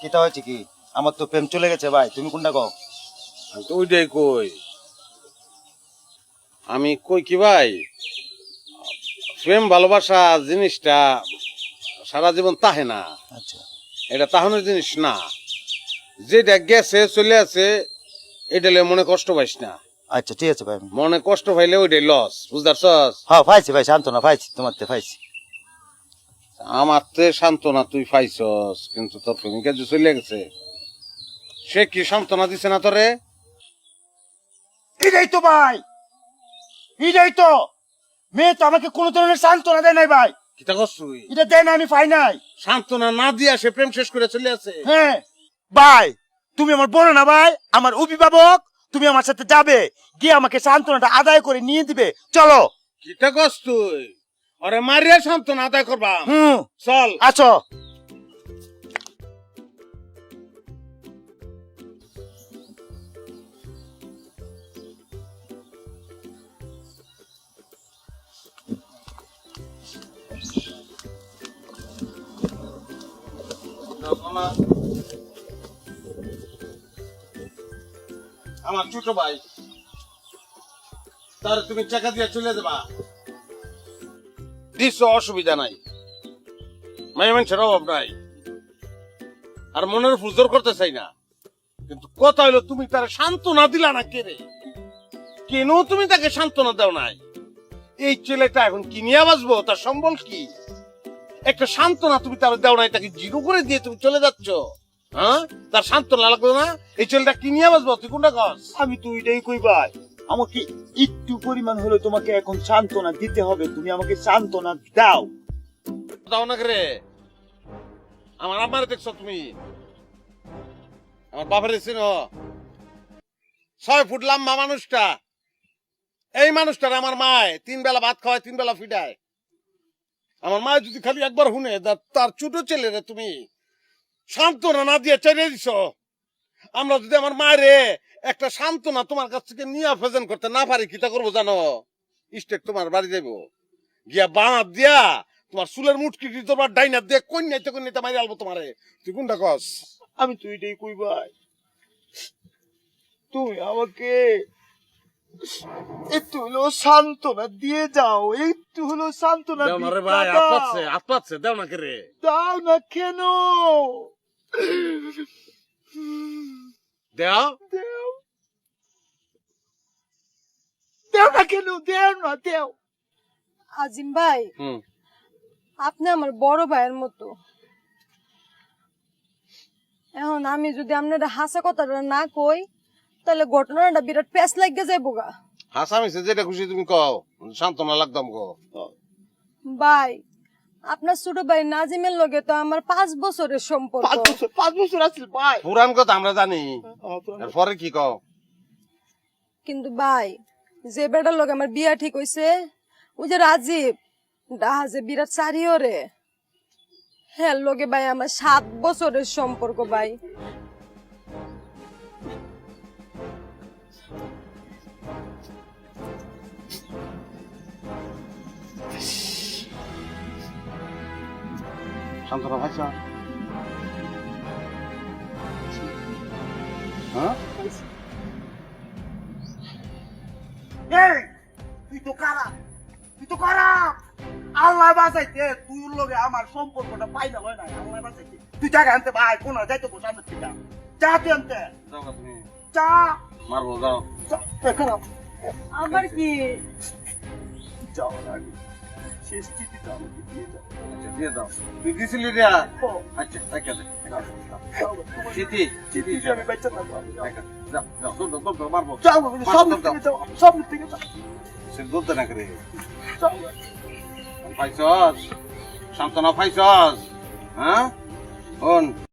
কিটা হয়েছে কি? আমার তো প্রেম চলে গেছে ভাই তুমি কোনটা কও? আমি তো ওইটাই কই? আমি কই কি ভাই? প্রেম ভালোবাসা জিনিসটা সারা জীবন তাহে না। আচ্ছা। এটা তাহনের জিনিস না। যেটা গেছে চলে আছে এটা মনে কষ্ট পাইস না। আচ্ছা ঠিক আছে ভাই। মনে কষ্ট পাইলে ওইটাই লস বুঝতে পারছ হ্যাঁ পাইছি ভাই শান্তনা পাইছি তোমার তে পাইছি। আমার তে সান্ত্বনা তুই পাইছস কিন্তু তোর প্রেমিকা যে চলে গেছে সে কি সান্ত্বনা দিছে না তোরে? এটাই তো ভাই এটাই তো মেয়ে তো আমাকে কোনো ধরনের সান্ত্বনা দেয় নাই ভাই। কিতা করছুই এটা দেয় না আমি পাই নাই। সান্ত্বনা না দিয়া সে প্রেম শেষ করে চলে আছে। হ্যাঁ ভাই তুমি আমার বলো না ভাই আমার অভিভাবক তুমি আমার সাথে যাবে গিয়ে আমাকে সান্ত্বনাটা আদায় করে নিয়ে দিবে চলো। কিতা করছ তুই? আরে মারিয়া সান্ত্বনা আদায় করবা। হুম। চল। আছো। আমার ছোট ভাই তার তুমি টাকা দিয়ে চলে যাবা। দিস অসুবিধা নাই। মায়ের মানুষের অভাব নাই। আর মনের ফুজোর করতে চাই না। কিন্তু কথা হইল তুমি তার সান্ত্বনা দিলা না কে রে? কেন তুমি তাকে সান্ত্বনা দাও নাই? এই ছেলেটা এখন কি নিয়ে বাঁচবো? তার সম্বল কি? একটা সান্ত্বনা তুমি তার দাও নাই, তাকে জিরো করে দিয়ে তুমি চলে যাচ্ছ। হ্যাঁ? তার সান্ত্বনা লাগবে না? এই ছেলেটা কি নিয়ে বাঁচবো? তুই কোনটা কস? আমি তুই এটাই কই ভাই। আমাকে একটু পরিমাণ হলে তোমাকে এখন সান্ত্বনা দিতে হবে। তুমি আমাকে সান্ত্বনা দাও। দাও না রে। আমার আমার দেখছ তুমি? আমার বাপের চিনো? ছয় ফুট লম্বা মানুষটা। এই মানুষটার আমার মায়। তিন বেলা ভাত খাওয়ায়, তিন বেলা ফিডায়। আমার মা যদি খালি একবার শুনে তার ছোট ছেলে রে তুমি, সান্ত্বনা না দিয়ে ছেড়ে দিছ। আমরা যদি আমার মায়েরে একটা সান্ত্বনা তোমার কাছ থেকে নিয়ে প্রেজেন্ট করতে না পারি কিতা করব জানো? স্টেক তোমার বাড়ি যাইবো। গিয়া বানাত দিয়া তোমার চুলের মুটকি তোমার ডাইনার দিয়ে কন্যাইতে কন্যাইতে মারি আলবো তোমারে। তুই কোনটা কস? আমি তো এটাই কই ভাই। তুমি আমাকে একটু হলো সান্ত্বনা দিয়ে যাও একটু হলো সান্ত্বনা দেও না রে ভাই হাত পাচ্ছে দেও না রে। দাও না কেন? দেও। কেন দেও না দেও আজিম ভাই হুম। আপনি আমার বড় ভাইয়ের মতো। এখন আমি যদি আপনার হাসা কথাটা না কই তাহলে ঘটনাটা বিরাট প্যাস লাগিয়ে যাইবো গা। হাসামিছে যেটা খুশি তুমি কও সান্ত্বনা লাগতাম কো ভাই আপনার ছোট ভাই নাজিমের লগে তো আমার পাঁচ বছরের সম্পর্ক। পাঁচ বছর পাঁচ বছর আছিল ভাই। পুরান কথা আমরা জানি। এরপরে কি কও? কিন্তু ভাই যে বেটার লগে আমার বিয়া ঠিক হইছে ওই যে রাজীব ডাহা যে বিরাট চারিও রে হ্যাঁ লগে ভাই, আমার সাত বছরের সম্পর্ক ভাই। ভাইসা হ্যাঁ? এই তুই তো খারাপ তুই তো খারাপ। আল্লাহ বাঁচাইতে তুই লোকে লগে আমার সম্পর্কটা পাইনা হয় না আল্লাহ বাঁচাইতে। তুই জায়গা আনতে ভাই কোন যাইতো বসে আনতে ঠিক চা তুই আনতে। চা মারবো যাও। চা, খারাপ। আমার কি? যাও। শেষ চিঠিটা আমাকে দিয়ে যাও দিয়ে দাও তুই দিছিলি রে ও, দেখা দে যাও, যাও, তোমার চিঠি চিঠি চিঠি আমি বাচ্চা থাকব আমি যাও। যাও যাও দৌড় দাও, মারবো যাও সব থেকে যাও সব থেকে যাও সে দৌড়তে না করে যাও পাইছস সান্ত্বনা পাইছস হ্যাঁ